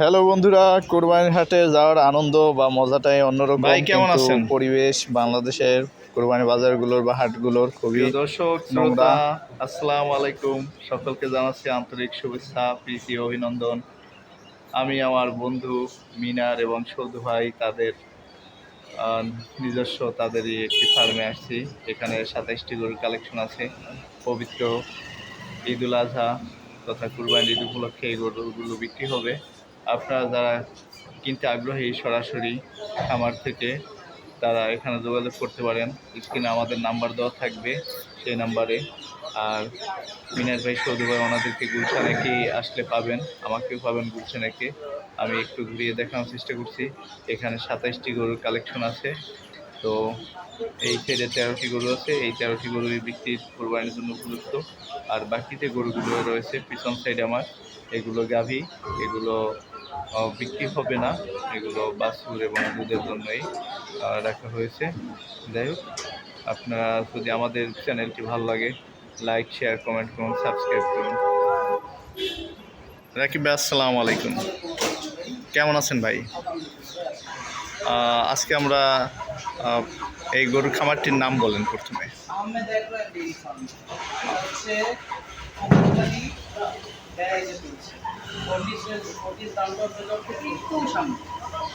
Hello বন্ধুরা। কোরবানির হাটে যাওয়ার আনন্দ বা মজাটাই অন্যরকম ভাই, কেমন আছেন? পরিবেশ বাংলাদেশের কোরবানি বাজারগুলোর বা হাটগুলোর খুবই দর্শক শ্রোতা আসসালামু আলাইকুম। সকলকে জানাচ্ছি আন্তরিক শুভেচ্ছা প্রীতি অভিনন্দন। আমি আমার বন্ধু মিনার এবং সৌদু ভাই তাদের নিজস্ব তাদেরই একটি ফার্মে আসছি। এখানে সাতাইশটি গরুর কালেকশন আছে। পবিত্র ঈদুল আজহা তথা কুরবানি ঈদ উপলক্ষে এই গরুগুলো বিক্রি হবে। আপনারা যারা কিনতে আগ্রহী সরাসরি খামার থেকে, তারা এখানে যোগাযোগ করতে পারেন। স্ক্রিনে আমাদের নাম্বার দেওয়া থাকবে সেই নাম্বারে। আর মিনার ভাই সৌদি ভাই ওনাদেরকে গুলশানেকে আসলে পাবেন, আমাকেও পাবেন গুলশানেকে আমি একটু ঘুরিয়ে দেখানোর চেষ্টা করছি। এখানে সাতাইশটি গরুর কালেকশন আছে। তো এই সাইডে তেরোটি গরু আছে। এই তেরোটি গরুই বিক্রির কোরবানির জন্য উপযুক্ত। আর বাকি যে গরুগুলো রয়েছে পিছন সাইডে আমার। এগুলো গাভী, এগুলো বিক্রি হবে না। এগুলো বাছুর এবং দুধের জন্যই রাখা হয়েছে। যাই হোক, আপনারা যদি আমাদের চ্যানেলটি ভালো লাগে লাইক শেয়ার কমেন্ট করুন সাবস্ক্রাইব করুন। রাকিব ভাই, আসসালামু আলাইকুম। কেমন আছেন ভাই? আজকে আমরা এই গরুর খামারটির নাম বলেন প্রথমে। হচ্ছে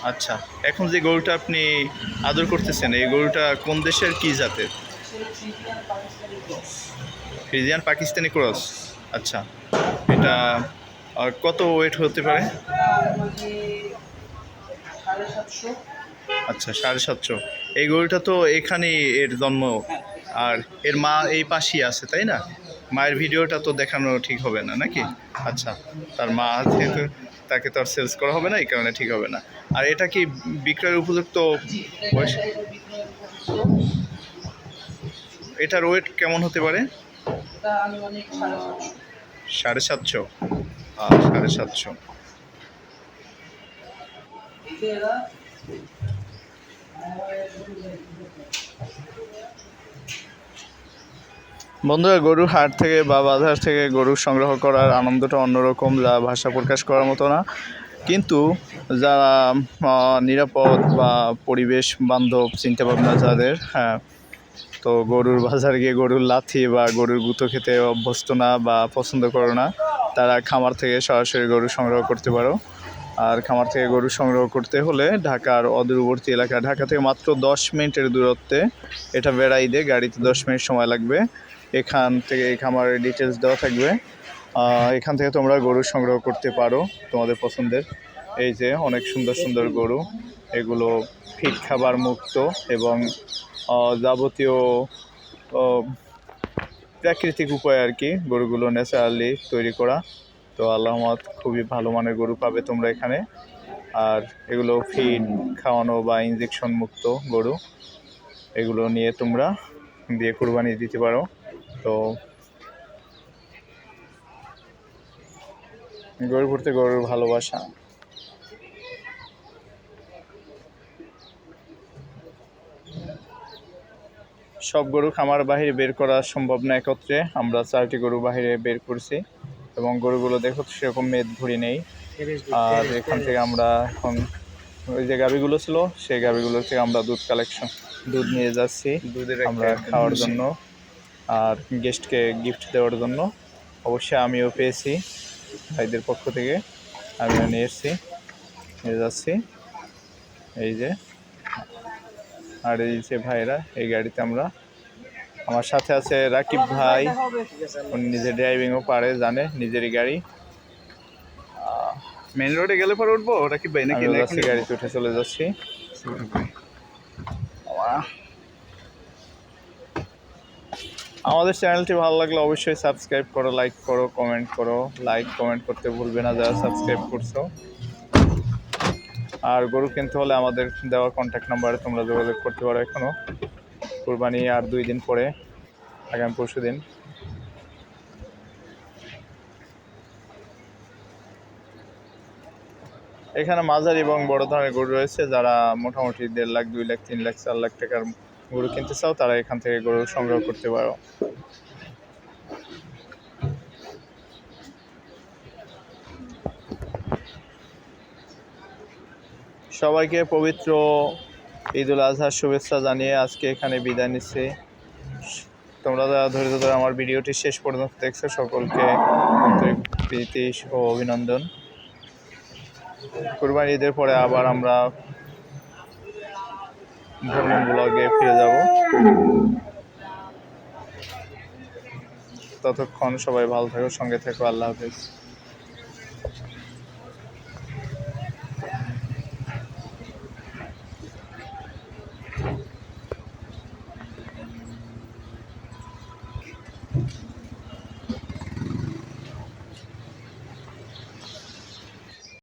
আচ্ছা এখন যে গরুটা আপনি আদর করতেছেন, এই গরুটা কোন দেশের কি জাতের? Friesian Pakistani cross. আচ্ছা এটা কত ওয়েট হতে পারে? আচ্ছা সাড়ে সাতশো। এই গরুটা তো এখানেই এর জন্ম, আর এর মা এই পাশেই আছে, তাই না? মায়ের ভিডিওটা তো দেখানো ঠিক হবে না, নাকি? আচ্ছা তার মা যেহেতু তাকে তো আর সেলস করা হবে না, এই কারণে ঠিক হবে না। আর এটা কি বিক্রয়ের উপযুক্ত বয়স? এটার ওয়েট কেমন হতে পারে? সাড়ে সাতশো। সাড়ে সাতশো। বন্ধুরা, গরুর হাট থেকে বা বাজার থেকে গরু সংগ্রহ করার আনন্দটা অন্যরকম, যা ভাষা প্রকাশ করার মতো না। কিন্তু যারা নিরাপদ বা পরিবেশ বান্ধব চিন্তাভাবনা যাদের হ্যাঁ তো গরুর বাজার গিয়ে গরুর লাথি বা গরুর গুঁতো খেতে অভ্যস্ত না বা পছন্দ করো না, তারা খামার থেকে সরাসরি গরু সংগ্রহ করতে পারো। আর খামার থেকে গরু সংগ্রহ করতে হলে ঢাকার অদূরবর্তী এলাকা, ঢাকা থেকে মাত্র দশ মিনিটের দূরত্বে এটা বেড়াইদে গাড়িতে দশ মিনিট সময় লাগবে। এখান থেকে এই খামারের ডিটেলস দেওয়া থাকবে। এখান থেকে তোমরা গরু সংগ্রহ করতে পারো তোমাদের পছন্দের। এই যে অনেক সুন্দর সুন্দর গরু, এগুলো ফিট খাবার মুক্ত এবং যাবতীয় প্রাকৃতিক উপায় আর কি গরুগুলো ন্যাচারালি তৈরি করা। তো আল্লাহমত খুবই ভালো মানের গরু পাবে তোমরা এখানে। আর এগুলো ফিড খাওয়ানো বা ইঞ্জেকশন মুক্ত গরু। এগুলো নিয়ে তোমরা দিয়ে কুরবানি দিতে পারো। তো গরু ঘুরতে গরুর ভালোবাসা। সব গরু খামার বাহিরে বের করা সম্ভব না একত্রে। আমরা চারটি গরু বাহিরে বের করছি এবং গরুগুলো দেখো তো সেরকম মেদ ভরি নেই। আর এখান থেকে আমরা এখন ওই যে গাভিগুলো ছিল সেই গাভিগুলো থেকে আমরা দুধ কালেকশন দুধ নিয়ে যাচ্ছি। দুধের আমরা খাওয়ার জন্য। আর গেস্টকে গিফট দেওয়ার জন্য। অবশ্যই আমিও পেয়েছি ভাইদের পক্ষ থেকে। আমিও নিয়ে এসেছি নিয়ে যাচ্ছি। এই যে আর এই যে ভাইরা এই গাড়িতে আমরা। আমার সাথে আছে রাকিব ভাই। উনি নিজে ড্রাইভিংও পারে জানে নিজেরই গাড়ি। মেন রোডে গেলে পরে উঠবো? রাকিব ভাই নাকি গাড়িতে উঠে চলে যাচ্ছি। আমাদের চ্যানেলটি ভালো লাগলে অবশ্যই সাবস্ক্রাইব করো লাইক করো কমেন্ট করো। লাইক কমেন্ট করতে ভুলবে না যারা সাবস্ক্রাইব করছ। আর গরু কিনতে হলে আমাদের দেওয়া কন্ট্যাক্ট নাম্বারে তোমরা যোগাযোগ করতে পারো এখনও কুরবানি আর দুই দিন পরে, আগামী পরশু দিন। এখানে মাঝারি এবং বড় ধরনের গরু রয়েছে, যারা মোটামুটি দেড় লাখ, দুই লাখ, তিন লাখ, চার লাখ টাকার গরু কিনতে চাও, তারা এখান থেকে গরু সংগ্রহ করতে পারো। সবাইকে পবিত্র ঈদ উল আজহার শুভেচ্ছা জানিয়ে আজকে এখানে বিদায় নিচ্ছি। তোমরা যারা ধৈর্য ধরে আমার ভিডিওটি শেষ পর্যন্ত দেখছ, সকলকে প্রীতি ও অভিনন্দন। কুরবানি ঈদের পরে আবার আমরা ভ্রমণ ব্লগে ফিরে যাব। ততক্ষণ সবাই ভালো থাকো সঙ্গে থেকো আল্লাহ হাফেজ।